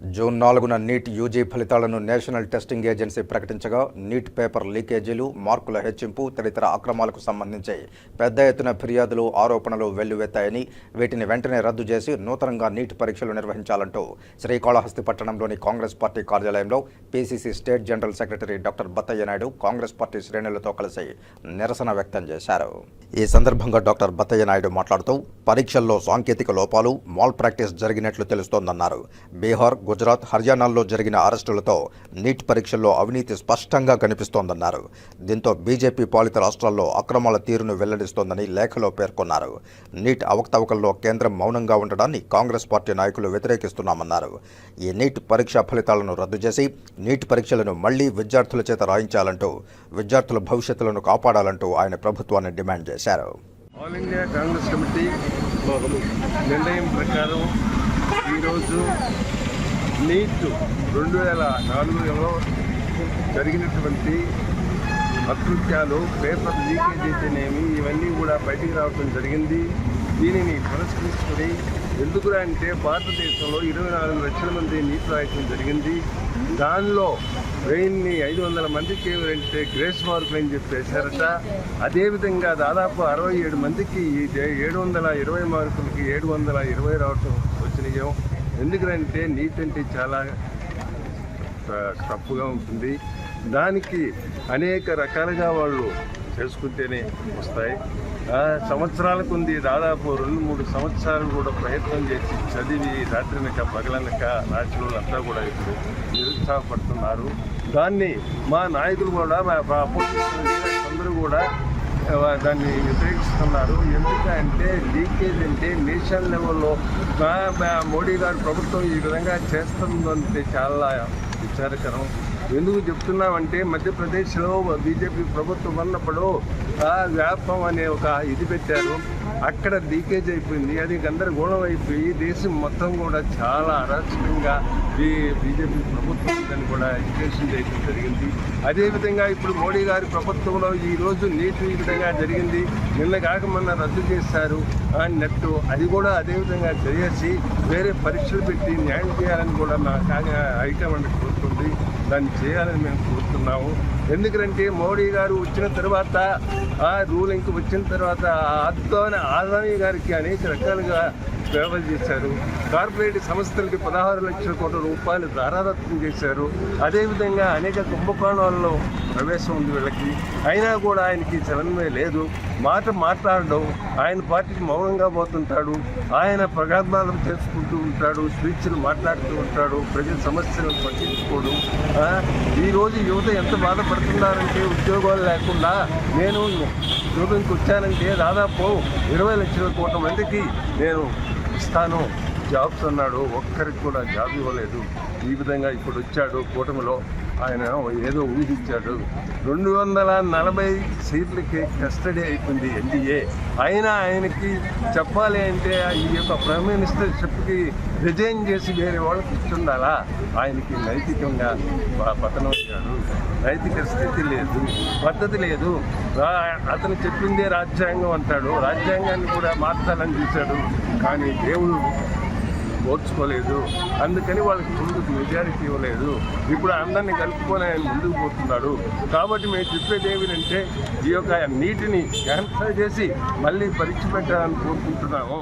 June నాలుగున NEET UG ఫలితాలను national testing agency ప్రకటించగా నీట్ పేపర్ లీకేజీలు మార్కుల హెచ్చింపు తదితర అక్రమాలకు సంబంధించి పెద్ద ఎత్తున ఫిర్యాదులు ఆరోపణలు వెల్లువెత్తాయని వీటిని వెంటనే రద్దు చేసి నూతనంగా నీట్ పరీక్షలు నిర్వహించాలంటూ శ్రీకాళహస్తి పట్టణంలోని కాంగ్రెస్ పార్టీ కార్యాలయంలో PCC state general secretary doctor Battayya Naidu Congress party శ్రేణులతో కలిసి నిరసన వ్యక్తం చేశారు. ఈ సందర్భంగా డాక్టర్ బత్తయ్య నాయుడు మాట్లాడుతూ పరీక్షల్లో సాంకేతిక లోపాలు మాల్ ప్రాక్టీస్ జరిగినట్లు తెలుస్తోందన్నారు. బీహార్ గుజరాత్ హర్యానాల్లో జరిగిన అరెస్టులతో నీట్ పరీక్షల్లో అవినీతి స్పష్టంగా కనిపిస్తోందన్నారు. దీంతో బీజేపీ పాలిత రాష్ట్రాల్లో అక్రమాల తీరును వెల్లడిస్తోందని లేఖలో పేర్కొన్నారు. నీట్ అవకతవకల్లో కేంద్రం మౌనంగా ఉండడాన్ని కాంగ్రెస్ పార్టీ నాయకులు వ్యతిరేకిస్తున్నామన్నారు. ఈ నీట్ పరీక్షా ఫలితాలను రద్దు చేసి నీట్ పరీక్షలను మళ్ళీ విద్యార్థుల చేత రాయించాలంటూ విద్యార్థుల భవిష్యత్తులను కాపాడాలంటూ ఆయన ప్రభుత్వాన్ని డిమాండ్ చేశారు. ఆల్ ఇండియా కాంగ్రెస్ కమిటీ నిర్ణయం ప్రకారం ఈరోజు నీట్ రెండు వేల నాలుగులో జరిగినటువంటి అకృత్యాలు పేపర్ లీకేజ్ అయితేనేమి ఇవన్నీ కూడా బయటికి రావడం జరిగింది. దీనిని పురస్కరించుకొని ఎందుకురా అంటే భారతదేశంలో ఇరవై నాలుగు లక్షల మంది నీటి రాయటం జరిగింది. దానిలో వెయ్యిన్ని ఐదు వందల మందికి వెళ్తే గ్రేస్ మార్క్ అని చెప్పేశారట. అదేవిధంగా దాదాపు అరవై ఏడు మందికి ఈ ఏడు వందల ఇరవై మార్కులకి ఏడు వందల ఇరవై రావటం వచ్చినాయో. ఎందుకంటే నీట్ అంటే చాలా తప్పుగా ఉంటుంది. దానికి అనేక రకాలుగా వాళ్ళు చేసుకుంటేనే వస్తాయి. సంవత్సరాలకు ఉంది దాదాపు రెండు మూడు సంవత్సరాలు కూడా ప్రయత్నం చేసి చదివి రాత్రినక పగలనక రాసిన కూడా ఇప్పుడు నిరుత్సాహపడుతున్నారు. దాన్ని మా నాయకులు కూడా మా అపోజిషన్ అందరూ కూడా దాన్ని వ్యతిరేకిస్తున్నారు ఎందుకంటే లీకేజ్ అంటే నేషనల్ లెవెల్లో మోడీ గారు ప్రభుత్వం ఈ విధంగా చేస్తుందంటే చాలా విచారకరం. ఎందుకు చెప్తున్నామంటే మధ్యప్రదేశ్లో బీజేపీ ప్రభుత్వం ఉన్నప్పుడు ఆ వ్యాపం అనే ఒక ఇది పెట్టారు. అక్కడ లీకేజ్ అయిపోయింది. అది గందరగోళం అయిపోయి దేశం మొత్తం కూడా చాలా అరాచకంగా ఈ బీజేపీ ప్రభుత్వం దాన్ని కూడా ఎడ్యుకేషన్ చేయడం జరిగింది. అదేవిధంగా ఇప్పుడు మోడీ గారి ప్రభుత్వంలో ఈరోజు నీటి ఈ విధంగా జరిగింది. నిన్న కాక మొన్న రద్దు చేశారు ఆ నెట్ అది కూడా అదేవిధంగా చేసి వేరే పరీక్షలు పెట్టి న్యాయం చేయాలని కూడా మా కాగా హైకమాండ్ కోరుతుంది. దాన్ని చేయాలని మేము కోరుతున్నాము. ఎందుకంటే మోడీ గారు వచ్చిన తర్వాత ఆ రూలింగ్కి వచ్చిన తర్వాత అద్వాని ఆదాని గారికి అనేక రకాలుగా సేవలు చేశారు. కార్పొరేట్ సంస్థలకి పదహారు లక్షల కోట్ల రూపాయలు ధారాదత్తం చేశారు. అదేవిధంగా అనేక కుంభకోణాల్లో ప్రవేశం ఉంది వీళ్ళకి. అయినా కూడా ఆయనకి చలనమే లేదు. మాట మాట్లాడడం ఆయన పార్టీకి మౌనంగా పోతుంటాడు ఆయన ప్రగల్భాలు చేసుకుంటూ ఉంటాడు స్పీచ్లు మాట్లాడుతూ ఉంటాడు ప్రజల సమస్యలను పట్టించుకోడు. ఈరోజు యువత ఎంత బాధపడుతున్నారంటే ఉద్యోగాలు లేకుండా నేను ఉద్యోగంకి వచ్చానంటే దాదాపు ఇరవై లక్షల కోట్ల మందికి నేను ఇస్తాను. జాబ్స్ అన్నాడు ఒక్కరికి కూడా జాబ్ ఇవ్వలేదు. ఈ విధంగా ఇప్పుడు వచ్చాడు కూటమిలో. ఆయన ఏదో ఊహించాడు. రెండు వందల నలభై సీట్లకి కస్టడీ అయిపోయింది ఎన్డీఏ అయినా ఆయనకి చెప్పాలి అంటే ఈ యొక్క ప్రైమ్ మినిస్టర్షిప్కి రిజైన్ చేసి వేరే వాళ్ళకి కూర్చుండాలా? ఆయనకి నైతికంగా పతనం అయ్యాడు. నైతిక స్థితి లేదు పద్ధతి లేదు. అతను చెప్పిందే రాజ్యాంగం అంటాడు. రాజ్యాంగాన్ని కూడా మార్చాలని చూశాడు. కానీ దేవుడు ఓర్చుకోలేదు. అందుకని వాళ్ళకి ముందుకు మెజారిటీ ఇవ్వలేదు. ఇప్పుడు అందరినీ కలుపుకొని ఆయన ముందుకు పోతున్నాడు. కాబట్టి మేము చెప్పేది ఏమిటంటే ఈ యొక్క నీటిని క్యాన్సల్ చేసి మళ్ళీ పరీక్ష పెట్టాలని కోరుకుంటున్నాము.